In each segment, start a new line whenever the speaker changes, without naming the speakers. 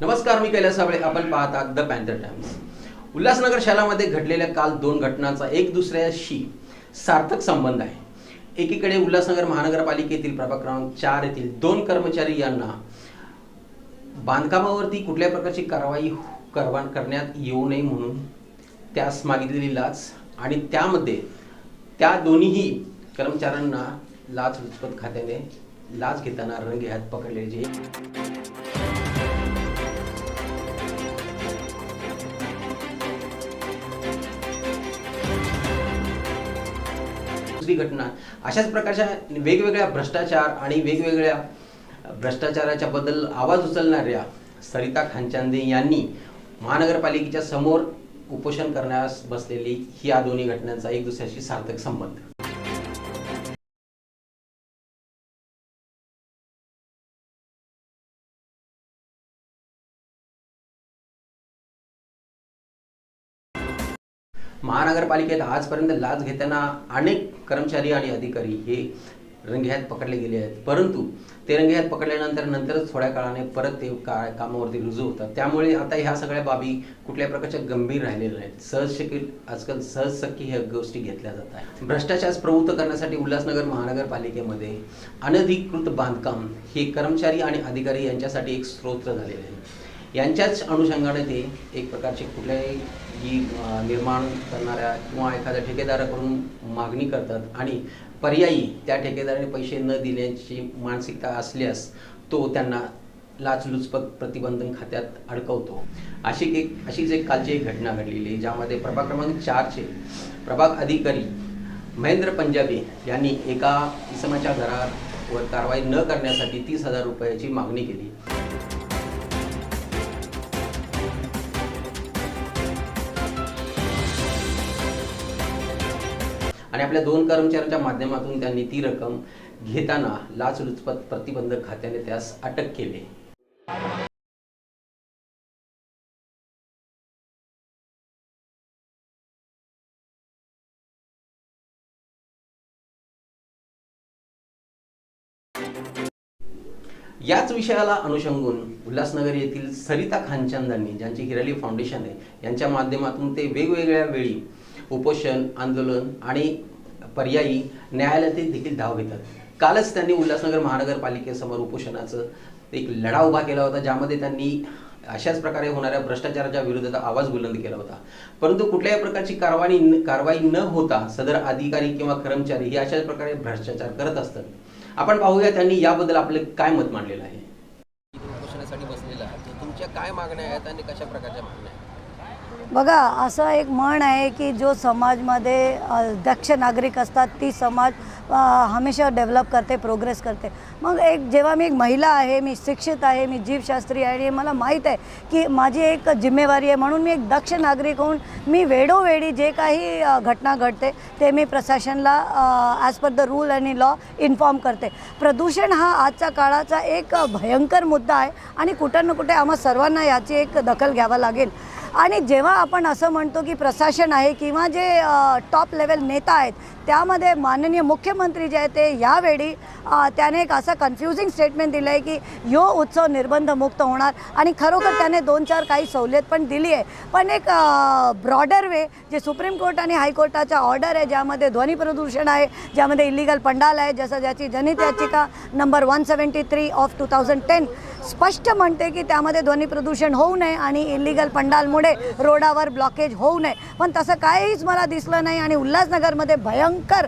नमस्कार मी कैलास साबळे. आपण पाहतात द पॅन्थर टाइम्स उल्हासनगर शहरामध्ये घडलेल्या काल दोन घटनांचा एक दुसऱ्याशी सार्थक संबंध आहे. एकीकडे उल्हासनगर महानगरपालिकेतील प्रभाग क्रमांक चार येथील दोन कर्मचारी यांना बांधकामावरती कुठल्या प्रकारची कारवाई हो- करवा करण्यात येऊ नये म्हणून त्यास मागितलेली लाच आणि त्यामध्ये त्या दोन्हीही कर्मचाऱ्यांना लाच लुचपत खात्याने लाच घेताना रंगे हात पकडले जे दुसरी घटना. अशाच प्रकारच्या वेगवेगळ्या भ्रष्टाचार आणि वेगवेगळ्या भ्रष्टाचाराच्या बद्दल आवाज उचलणाऱ्या सरिता खानचांदे यांनी महानगरपालिकेच्या समोर उपोषण करण्यास बसलेली ही या दोन्ही घटनांचा एक दुसऱ्याशी सार्थक संबंध. महानगरपालिकेत आजपर्यंत लाच घेताना अनेक कर्मचारी आणि अधिकारी हे रंगेहात पकडले गेले आहेत. परंतु ते रंगेहात पकडल्यानंतर नंतरच थोड्या काळाने परत ते का कामावरती रुजू होतात. त्यामुळे आता ह्या सगळ्या बाबी कुठल्या प्रकारच्या गंभीर राहिलेल्या नाहीत. सहज शकील आजकाल सहज शक्य ह्या गोष्टी घेतल्या जात आहेत. भ्रष्टाचार प्रवृत्त करण्यासाठी उल्हासनगर महानगरपालिकेमध्ये अनधिकृत बांधकाम हे कर्मचारी आणि अधिकारी यांच्यासाठी एक स्रोत झालेले आहे. यांच्याच अनुषंगाने ते एक प्रकारचे कुठल्याही जी निर्माण करणाऱ्या किंवा एखाद्या ठेकेदाराकडून मागणी करतात आणि पर्यायी त्या ठेकेदाराने पैसे न दिल्याची मानसिकता असल्यास तो त्यांना लाचलुचपत प्रतिबंधन खात्यात अडकवतो. अशी एक अशीच एक कालची एक घटना घडलेली आहे, ज्यामध्ये प्रभाग क्रमांक चारचे प्रभाग अधिकारी महेंद्र पंजाबी यांनी एका इसमाच्या घरावर कारवाई न करण्यासाठी तीस हजार रुपयाची मागणी केली. आणि आपल्या दोन कर्मचाऱ्यांच्या माध्यमातून त्यांनी ती रक्कम घेताना लाचलुचपत प्रतिबंधक खात्याने त्यास अटक केली. याच विषयाला अनुषंगून उल्हासनगर येथील सरिता खानचंदांनी ज्यांची हिराली फाउंडेशन आहे यांच्या माध्यमातून ते वेगवेगळ्या वेळी उपोषण आंदोलन आणि पर्यायी न्यायालयातील देखील धाव घेतात. कालच त्यांनी उल्हासनगर महानगरपालिकेसमोर उपोषणाचं एक लढा उभा केला होता ज्यामध्ये त्यांनी अशाच प्रकारे होणाऱ्या भ्रष्टाचाराच्या विरोधात आवाज बुलंद केला होता. परंतु कुठल्याही प्रकारची कारवाई कारवाई न होता सदर अधिकारी किंवा कर्मचारी हे अशाच प्रकारे भ्रष्टाचार करत असतात. आपण पाहूया त्यांनी याबद्दल आपलं काय मत मांडलेलं आहे. उपोषणासाठी बसलेला आहे तुमच्या काय मागण्या आहेत आणि कशा प्रकारच्या मागण्या आहेत?
बघा असं एक म्हण आहे की जो समाजमध्ये दक्ष नागरिक असतात ती समाज हमेशा डेव्हलप करते प्रोग्रेस करते. मग एक जेव्हा मी एक महिला आहे मी शिक्षित आहे मी जीवशास्त्री आहे आणि मला माहीत आहे की माझी एक जिम्मेवारी आहे. म्हणून मी एक दक्ष नागरिक होऊन मी वेळोवेळी जे काही घटना घडते ते मी प्रशासनला ॲज पर द रूल आणि लॉ इन्फॉर्म करते. प्रदूषण हा आजच्या काळाचा एक भयंकर मुद्दा आहे आणि कुठं ना कुठे आम्हा सर्वांना याची एक दखल घ्यावा लागेल. आणि जेव्हा आपण असं म्हणतो की प्रशासन आहे किंवा जे टॉप लेवल नेता आहेत त्यामध्ये माननीय मुख्यमंत्री जे आहेत ते यावेळी त्याने एक असं कन्फ्युजिंग स्टेटमेंट दिलं आहे की यो उत्सव निर्बंधमुक्त होणार आणि खरोखर त्याने दोन चार काही सवलत पण दिली आहे. पण एक ब्रॉडर वे जे सुप्रीम कोर्ट आणि हायकोर्टाचा ऑर्डर आहे ज्यामध्ये ध्वनी प्रदूषण आहे ज्यामध्ये इलिगल पंडाल आहे जसं ज्याची जनित याचिका number one seventy three of two thousand ten स्पष्ट म्हणते की त्यामध्ये ध्वनी प्रदूषण होऊ नये आणि इलिगल पंडालमुळे रोडावर ब्लॉकेज होऊ नये. पण तसं काहीच मला दिसलं नाही आणि उल्हासनगरमध्ये भयंकर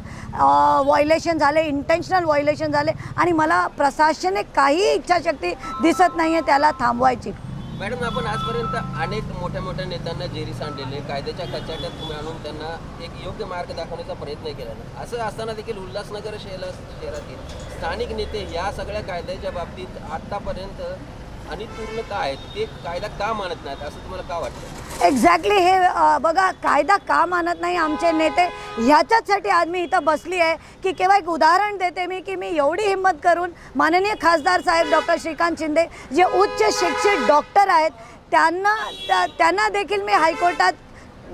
व्हायलेशन झाले इंटेन्शनल व्हायलेशन झाले आणि मला प्रशासनिक काही इच्छाशक्ती दिसत नाही आहे त्याला थांबवायची.
मॅडम आपण आजपर्यंत अनेक मोठ्या मोठ्या नेत्यांना जेरी सांडलेले कायद्याच्या कचाट्यात आणून त्यांना एक योग्य मार्ग दाखवण्याचा प्रयत्न केला ना? असं असताना देखील उल्हासनगर शहरा शहरातील स्थानिक नेते या सगळ्या कायद्याच्या बाबतीत आत्तापर्यंत आणि पूर्णता आहेत ते कायदा का मानत नाहीत? असं तुम्हाला का वाटतं?
एक्झॅक्टली हे अ, बघा कायदा का मानत नाही आमचे नेते? ह्याच्याचसाठी आज मी इथं बसली आहे की केव्हा एक उदाहरण देते मी की मी एवढी हिंमत करून माननीय खासदार साहेब डॉक्टर श्रीकांत शिंदे जे उच्च शिक्षित डॉक्टर आहेत त्यांना त्या- त्यांना देखील मी हायकोर्टात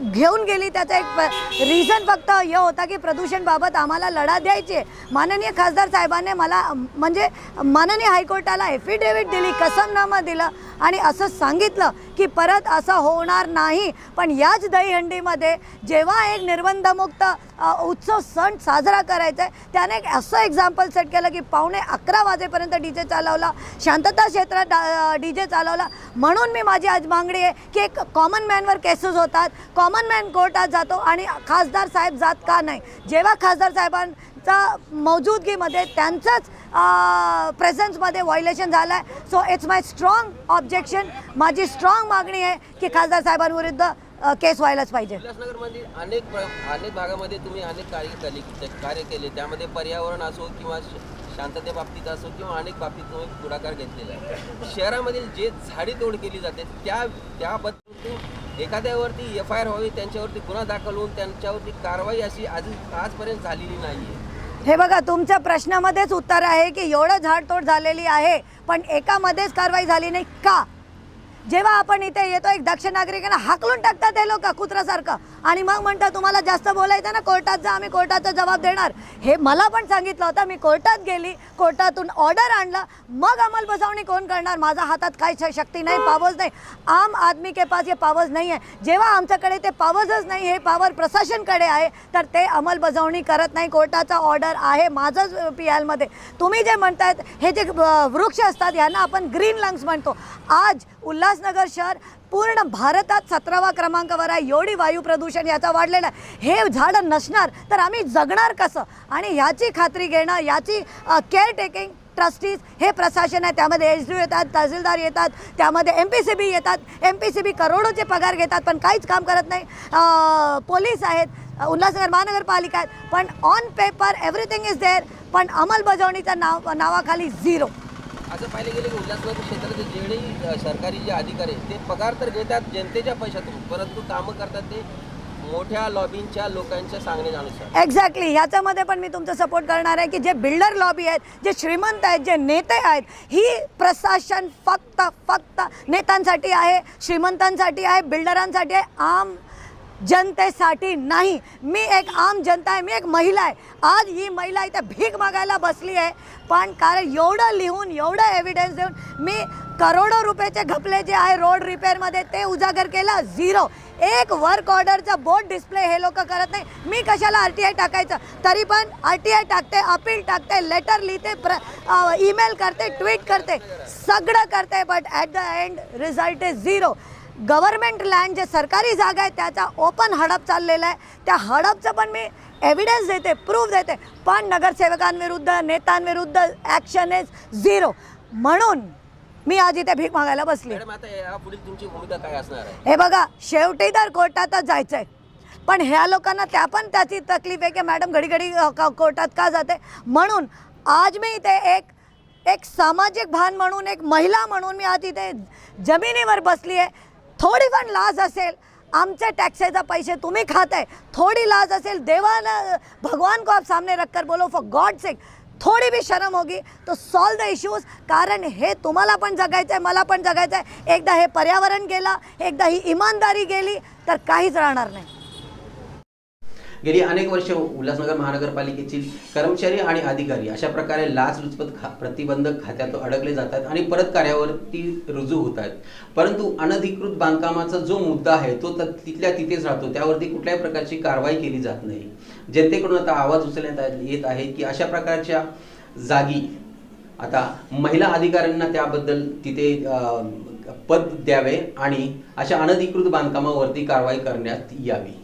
घेऊन गेली. त्याचा एक रिझन फक्त हे होता की प्रदूषणबाबत आम्हाला लढा द्यायची आहे. माननीय खासदार साहेबांनी मला म्हणजे माननीय हायकोर्टाला एफिडेव्हिट दिली कसमनामा दिलं आणि असं सांगितलं की परत असं होणार नाही. पण याच दहीहंडीमध्ये जेव्हा एक निर्बंधमुक्त उत्सव सण साजरा करायचा आहे त्याने एक असं एक्झाम्पल सेट केलं की पावणे अकरा वाजेपर्यंत डी जे चालवला शांतता क्षेत्रात डी जे चालवला. म्हणून मी माझी आज मागणी आहे की एक कॉमन मॅनवर केसेस होतात. कॉमन मॅन कोर्टात जातो आणि खासदार साहेब जात का नाही? जेव्हा खासदार साहेबांचा मौजूदगीमध्ये त्यांचंच प्रेझन्समध्ये व्हायलेशन झालं आहे so it's my strong objection माझी स्ट्रॉंग मागणी आहे की खासदार साहेबांविरुद्ध केस व्हायलाच पाहिजे.
उल्हासनगरमध्ये अनेक अनेक भागामध्ये तुम्ही अनेक कार्य केले कार्य केले. त्यामध्ये पर्यावरण असो किंवा शांतते बाबतीत असो किंवा अनेक बाबतीत तुम्ही पुढाकार घेतलेला आहे. शहरामधील जे झाडी तोड केली जाते त्या त्याबद्दल एखाद्यावरती एफ आय आर व्हावी त्यांच्यावरती गुन्हा दाखल होऊन त्यांच्यावरती कारवाई अशी आज आजपर्यंत झालेली नाही आहे
हे बघा तुमच्या प्रश्नामध्येच उत्तर आहे की एवढं झाडतोड झालेली आहे पण एकामध्येच कारवाई झाली नाही का? जेव्हा आपण इथे येतो एक दक्ष नागरिकांना हाकलून टाकतात हे लोक कुत्र्यासारखं. आणि मग म्हणतात तुम्हाला जास्त बोलायचं ना कोर्टात जा आम्ही कोर्टाचा जबाब देणार. हे मला पण सांगितलं होतं मी कोर्टात गेली कोर्टातून ऑर्डर आणलं. मग अंमलबजावणी कोण करणार? माझ्या हातात काही श- शक्ती नाही पावर्स नाही. आम आदमी के पास हे पावर्स नाही आहे. जेव्हा आमच्याकडे ते पावर्सच नाही हे पावर प्रशासनकडे आहे तर ते अंमलबजावणी करत नाही. कोर्टाचा ऑर्डर आहे माझंच पी एलमध्ये तुम्ही जे म्हणतायत हे जे वृक्ष असतात यांना आपण ग्रीन लंग्स म्हणतो. आज उल्हास उल्हासनगर शहर पूर्ण भारतात सतरावा क्रमांकावर आहे. एवढी वायू प्रदूषण याचा वाढलेलं आहे. हे झाडं नसणार तर आम्ही जगणार कसं? आणि ह्याची खात्री घेणं याची केअर टेकिंग ट्रस्टीज हे प्रशासन आहे. त्यामध्ये एच डी येतात तहसीलदार येतात त्यामध्ये एम पी सी बी येतात. एम पी सी बी करोडोचे पगार घेतात पण काहीच काम करत नाही. पोलीस आहेत उल्हासनगर महानगरपालिका आहेत पण on paper everything is there पण अंमलबजावणीच्या नाव नावाखाली झिरो
असं पाहिलं गेलं की उल्हासनगर क्षेत्राचे जेवढे सरकारी जे अधिकारी आहेत ते पगार तर घेतात जनतेच्या पैशातून परंतु कामं करतात ते मोठ्या लॉबींच्या लोकांच्या सांगण्यानुसार.
एक्झॅक्टली ह्याच्यामध्ये पण मी तुमचं सपोर्ट करणार आहे की जे बिल्डर लॉबी आहेत जे श्रीमंत आहेत जे नेते आहेत ही प्रशासन फक्त फक्त नेत्यांसाठी आहे श्रीमंतांसाठी आहे बिल्डरांसाठी आहे आम जनतेसाठी नाही. मी एक आम जनता आहे मी एक महिला आहे. आज ही महिला इथे भीक मागायला बसली आहे. पण कारण एवढं लिहून एवढं एव्हिडन्स देऊन मी करोडो रुपयाचे घपले जे आहे रोड रिपेअरमध्ये ते उजागर केलं झिरो एक वर्क ऑर्डरचा बोर्ड डिस्प्ले हे लोक करत नाही. मी कशाला आर टी आय टाकायचं? तरी पण आर टी आय टाकते अपील टाकते लेटर लिहिते प्र ईमेल करते ट्विट करते सगळं करते. But at the end result is zero government land जे सरकारी जागा आहे त्याचा ओपन हडप चाललेला आहे. त्या हडपचं पण मी एव्हिडन्स देते प्रूफ देते. पण नगरसेवकांविरुद्ध नेत्यांविरुद्ध ॲक्शन इज झिरो म्हणून मी आज इथे भीक मागायला बसली. हे बघा शेवटी तर कोर्टातच जायचं आहे पण ह्या लोकांना त्या पण त्याची तकलीफ आहे की मॅडम घडी घडी कोर्टात का जाते? म्हणून आज मी इथे एक एक सामाजिक भान म्हणून एक महिला म्हणून मी आज इथे जमिनीवर बसली आहे. थोडी पण लाज असेल. आमचे टॅक्सेचा पैसे तुम्ही खात आहे थोडी लाज असेल. देवानं भगवान को आप सामने रखकर बोलो फॉर गॉड सेक थोडी बी शरम होगी तो सॉल्व द इश्यूज कारण हे तुम्हाला पण जगायचं आहे मला पण जगायचं आहे एकदा हे पर्यावरण गेला एकदा ही इमानदारी गेली तर काहीच राहणार नाही.
गेली अनेक वर्ष उल्हासनगर महानगरपालिकेची कर्मचारी आणि अधिकारी अशा प्रकारे लाचलुचपत खा प्रतिबंधक खात्यात अडकले जातात आणि परत कार्यावरती रुजू होत आहेत. परंतु अनधिकृत बांधकामाचा जो मुद्दा आहे तो त- तिथल्या तिथेच राहतो. त्यावरती कुठल्याही प्रकारची कारवाई केली जात नाही. जनतेकडून आता आवाज उचलण्यात येत आहे की अशा प्रकारच्या जागी आता महिला अधिकाऱ्यांना त्याबद्दल तिथे पद द्यावे आणि अशा अनधिकृत बांधकामावरती कारवाई करण्यात यावी.